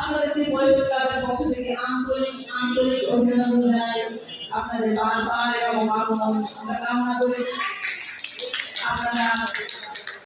আপনাদেরকে পরিষদ ক্লাবের পক্ষ থেকে আন্তরিক আন্তরিক অভিনন্দন জানাই আপনাদের বারবার এবং আগমন আমরা কামনা করি। আপনারা